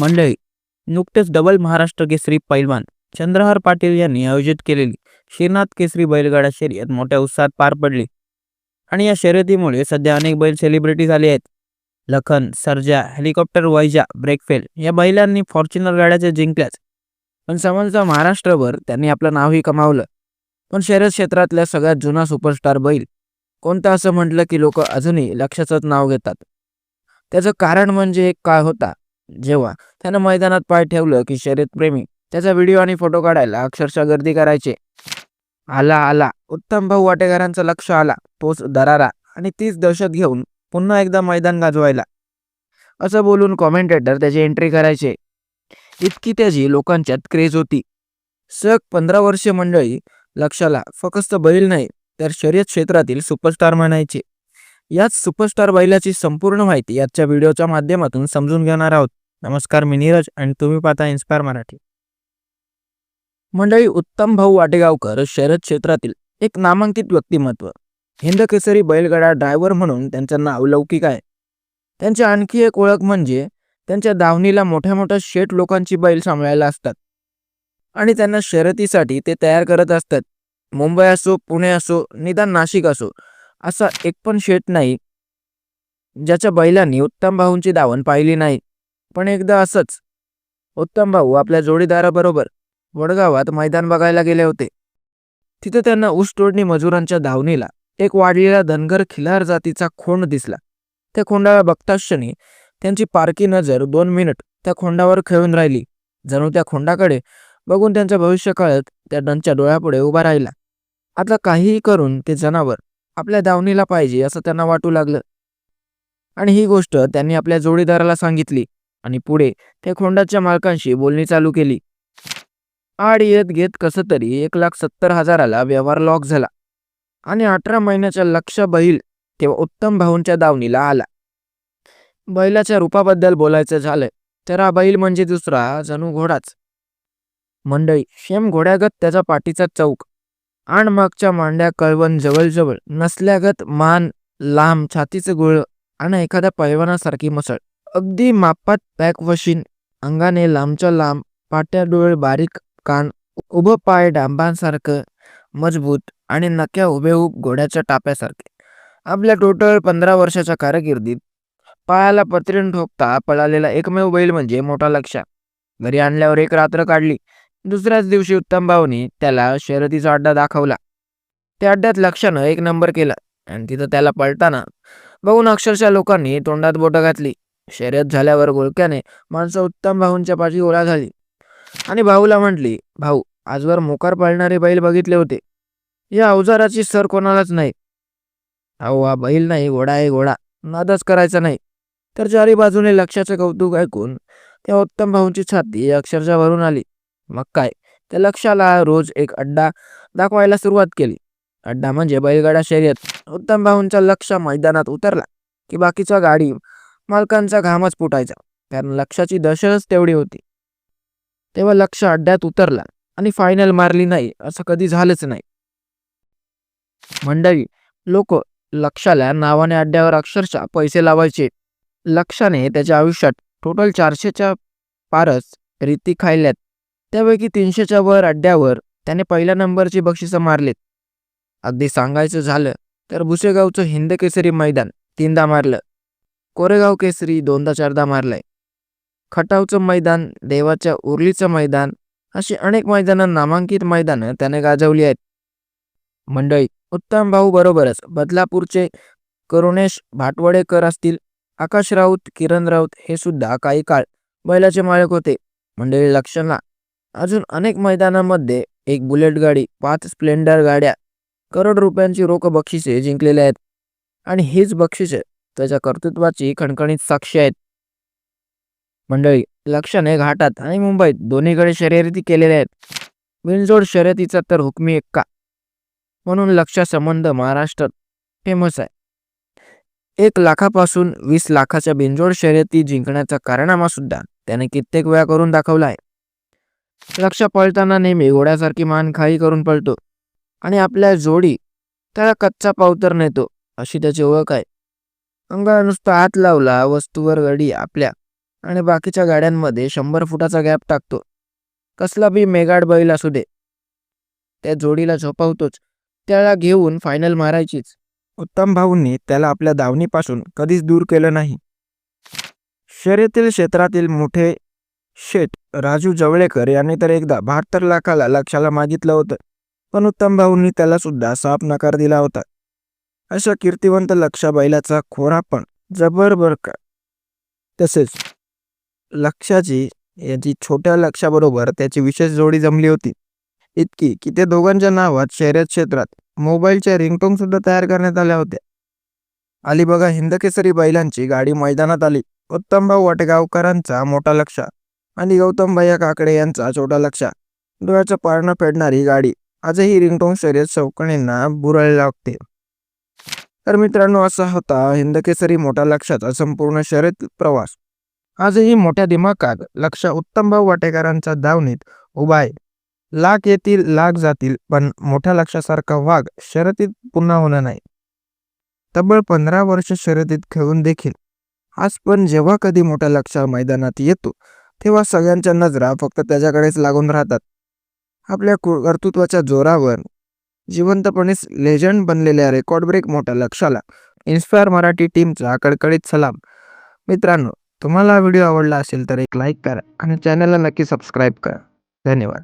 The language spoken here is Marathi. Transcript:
मंडळी नुकतेच डबल महाराष्ट्र केसरी पैलवान चंद्रहार पाटील यांनी आयोजित केलेली श्रीनाथ केसरी बैलगाडा शर्यत मोठ्या उत्साहात पार पडली. आणि या शर्यतीमुळे सध्या अनेक बैल सेलिब्रिटी झाले आहेत. लखन सर्जा हेलिकॉप्टर वायजा ब्रेकफेल या बैलांनी फॉर्च्युनर गाड्याच्या जिंकल्याच. पण समजा महाराष्ट्रभर त्यांनी आपलं नावही कमावलं. पण शर्यत क्षेत्रातल्या सगळ्यात जुना सुपरस्टार बैल कोणता असं म्हटलं की लोक अजूनही लक्षाचंच नाव घेतात? त्याचं कारण म्हणजे एक काळ होता? जेव्हा त्यानं मैदानात पाय ठेवलं की शर्यतप्रेमी त्याचा व्हिडिओ आणि फोटो काढायला अक्षरशः गर्दी करायचे. आला आला. उत्तम भाऊ वाटेकरांचं लक्ष आला. तोच दरारा. आणि तीच दहशत घेऊन पुन्हा एकदा मैदान गाजवायला. असं बोलून कॉमेंटेटर त्याची एंट्री करायचे. इतकी त्याची लोकांच्यात क्रेज होती. सग पंधरा वर्षीय मंडळी लक्षाला फक्त बैल नाही तर शर्यत क्षेत्रातील सुपरस्टार म्हणायचे. याच सुपरस्टार बैलाची संपूर्ण माहिती आजच्या व्हिडिओच्या माध्यमातून समजून घेणार आहोत. नमस्कार मी नीरज आणि तुम्ही पाहता इन्स्पायर मराठी. मंडळी उत्तम भाऊ वाटेगावकर शरद क्षेत्रातील एक नामांकित व्यक्तिमत्व. हिंदकेसरी बैलगाडा ड्रायव्हर म्हणून त्यांचं नाव लौकिक आहे. त्यांची आणखी एक ओळख म्हणजे त्यांच्या दावणीला मोठ्या मोठ्या शेट लोकांची बैल सांभाळायला असतात. आणि त्यांना शर्यतीसाठी ते तयार करत असतात. मुंबई असो पुणे असो निदान नाशिक असो असा एक पण शेट नाही. ज्याच्या बैलांनी उत्तम भाऊंची दावण पाहिली नाही. पण एकदा असंच उत्तम भाऊ आपल्या जोडीदाराबरोबर वडगावात मैदान बघायला गेले होते. तिथे त्यांना ऊस तोडणी मजुरांच्या धावणीला एक वाढलेला धनगर खिलार जातीचा खोंड दिसला. त्या खोंडाला बघताच क्षणी त्यांची पारकी नजर दोन मिनिट त्या खोंडावर खेळून राहिली. जणू त्या खोंडाकडे बघून त्यांच्या भविष्यकाळात त्या डनच्या डोळ्यापुढे उभा राहिला. आता काहीही करून ते जनावर आपल्या दावणीला पाहिजे असं त्यांना वाटू लागलं. आणि ही गोष्ट त्यांनी आपल्या जोडीदाराला सांगितली आणि पुढे त्या खोंडाच्या मालकांशी बोलणी चालू केली. आड येत घेत कसं तरी एक लाख सत्तर हजाराला व्यवहार लॉक झाला आणि अठरा महिन्याच्या लक्ष बैल तेव्हा उत्तम भाऊंच्या दावणीला आला. बैलाच्या रूपाबद्दल बोलायचं झालं तर हा बैल म्हणजे दुसरा जणू घोडाच. मंडळी शेम घोड्यागत त्याचा पाठीचा चौक. आण मागच्या मांड्या कळवण जवळजवळ नसल्यागत मान लांब छातीचं गोळ आणि एखाद्या पैलवानासारखी मसळ. अगदी मापात पॅक वशीन अंगाने लांबच्या लांब पाट्या डोळे बारीक कान उभं पाय डांबांसारखं मजबूत आणि नक्या उभेहूब घोड्याच्या टाप्यासारखे. आपल्या टोटल पंधरा वर्षाच्या कारकिर्दीत पायाला पत्रीन ठोकता पळालेला एकमेव बैल म्हणजे मोठा लक्ष घरी आणल्यावर एक रात्र काढली दुसऱ्याच दिवशी उत्तम भाऊनी त्याला शर्यतीचा अड्डा दाखवला. त्या अड्ड्यात लक्षानं एक नंबर केला आणि तिथं त्याला पळताना बघून अक्षरशः लोकांनी तोंडात बोटं घातली. शर्यत झाल्यावर गोळक्याने माणसं उत्तम भाऊंच्या पाठी गोळा झाली. आणि भाऊला म्हटली भाऊ आजवर मोकार पाळणारे बैल बघितले होते. या अवजाराची सर कोणालाच नाही. अहो हा बैल नाही घोडा आहे घोडा. नादच करायचा नाही. तर चारी बाजूने लक्षाचं कौतुक ऐकून त्या उत्तम भाऊंची छाती अक्षरशः भरून आली. मग काय? त्या लक्षाला रोज एक अड्डा दाखवायला सुरुवात केली. अड्डा म्हणजे बैलगाडा शर्यत. उत्तम भाऊंचा लक्ष मैदानात उतरला की बाकीचा गाडी मालकांचा घामच फुटायचा. कारण लक्षाची दशच तेवढी होती. तेव्हा लक्ष अड्ड्यात उतरला आणि फायनल मारली नाही असं कधी झालंच नाही. मंडळी लोक लक्षाला नावाने अड्ड्यावर अक्षरशः पैसे लावायचे. लक्षाने त्याच्या आयुष्यात टोटल चारशेच्या पारच रीती खायल्यात. त्यापैकी तीनशेच्या वर अड्ड्यावर त्याने पहिल्या नंबरची बक्षिसं मारलीत. अगदी सांगायचं झालं तर भुसेगावचं हिंद केसरी मैदान तीनदा मारलं. कोरेगाव केसरी दोनदा चारदा मारलंय. खटावचं मैदान देवाच्या उर्लीचं मैदान अशी अनेक मैदानं नामांकित मैदानं त्याने गाजवली आहेत. मंडळी उत्तम भाऊ बरोबरच बदलापूरचे करुणेश भाटवडेकर असतील आकाश राऊत किरण राऊत हे सुद्धा काही काळ बैलाचे मालक होते. मंडळी लक्षणला अजून अनेक मैदानामध्ये एक बुलेट गाडी पाच स्प्लेंडर गाड्या करोड रुपयांची रोख बक्षिसे जिंकलेले आहेत. आणि हीच बक्षिसे त्याच्या कर्तृत्वाची खणखणीत साक्षी आहेत. मंडळी लक्षणे घाटात आणि मुंबईत दोन्हीकडे शर्यती केलेल्या आहेत. बिनजोड शर्यतीचा तर हुकमी एक्का. म्हणून लक्ष संबंध महाराष्ट्रात फेमस आहे. एक लाखापासून वीस लाखाच्या बिनजोड शर्यती जिंकण्याचा कारनामा सुद्धा त्याने कित्येक वेळा करून दाखवला आहे. लक्ष पळताना नेहमी घोड्यासारखी मान खाई करून पळतो आणि आपल्या जोडी त्याला कच्चा पावतर नेतो अशी त्याची ओळख आहे. अंगाला नुसता हात लावला वस्तूवर गडी आपल्या आणि बाकीच्या गाड्यांमध्ये शंभर फुटाचा गॅप टाकतो. कसला बी मेगाड बैल असू दे. त्या जोडीला झोपवतोच. त्याला घेऊन फायनल मारायचीच. उत्तम भाऊंनी त्याला आपल्या दावणीपासून कधीच दूर केलं नाही. शर्यतील क्षेत्रातील मोठे शेठ राजू जवळेकर यांनी तर एकदा बहात्तर लाखाला लक्षाला मागितलं होतं. पण उत्तम भाऊंनी त्याला सुद्धा साफ नकार दिला होता. अशा कीर्तिवंत लक्षाबाईलाचा खोरा पण जबर बर का? तसेच लक्षाची याची छोट्या लक्षाबरोबर त्याची विशेष जोडी जमली होती. इतकी की ते दोघांच्या नावात शर्यत क्षेत्रात मोबाईलच्या रिंगटोंग सुद्धा तयार करण्यात आल्या होत्या. आली बघा हिंदकेसरी बैलांची गाडी मैदानात आली. उत्तमभाऊ वाटेगावकरांचा मोठा लक्ष आणि गौतम भैया काकडे यांचा छोटा लक्ष डोळ्याचं पारणं फेडणारी गाडी. आजही रिंगटोंग शर्यत चौकणींना बुरायला लागते. तर मित्रांनो असा होता हिंदकेसरी मोठा लक्षाचा संपूर्ण शर्यत प्रवास. आजही मोठ्या दिमागात लक्ष उत्तमभाऊ वाटेकरांच्या धावणीत उभा आहे. लाख येतील लाख जातील पण मोठ्या लक्षासारखा वाघ शर्यतीत पुन्हा होणार नाही. तब्बल पंधरा वर्ष शर्यतीत खेळून देखील. आज पण जेव्हा कधी मोठ्या लक्ष मैदानात येतो तेव्हा सगळ्यांच्या नजरा फक्त त्याच्याकडेच लागून राहतात. आपल्या कु- कर्तृत्वाच्या जोरावर जिवंतपणे लेजंड बनलेल्या रेकॉर्ड ब्रेक मोठ्या लक्षाला. इन्स्पायर मराठी टीमचा कडकडीत सलाम. मित्रांनो तुम्हाला व्हिडिओ आवडला असेल तर एक लाईक करा आणि चॅनलला नक्की सबस्क्राईब करा. धन्यवाद.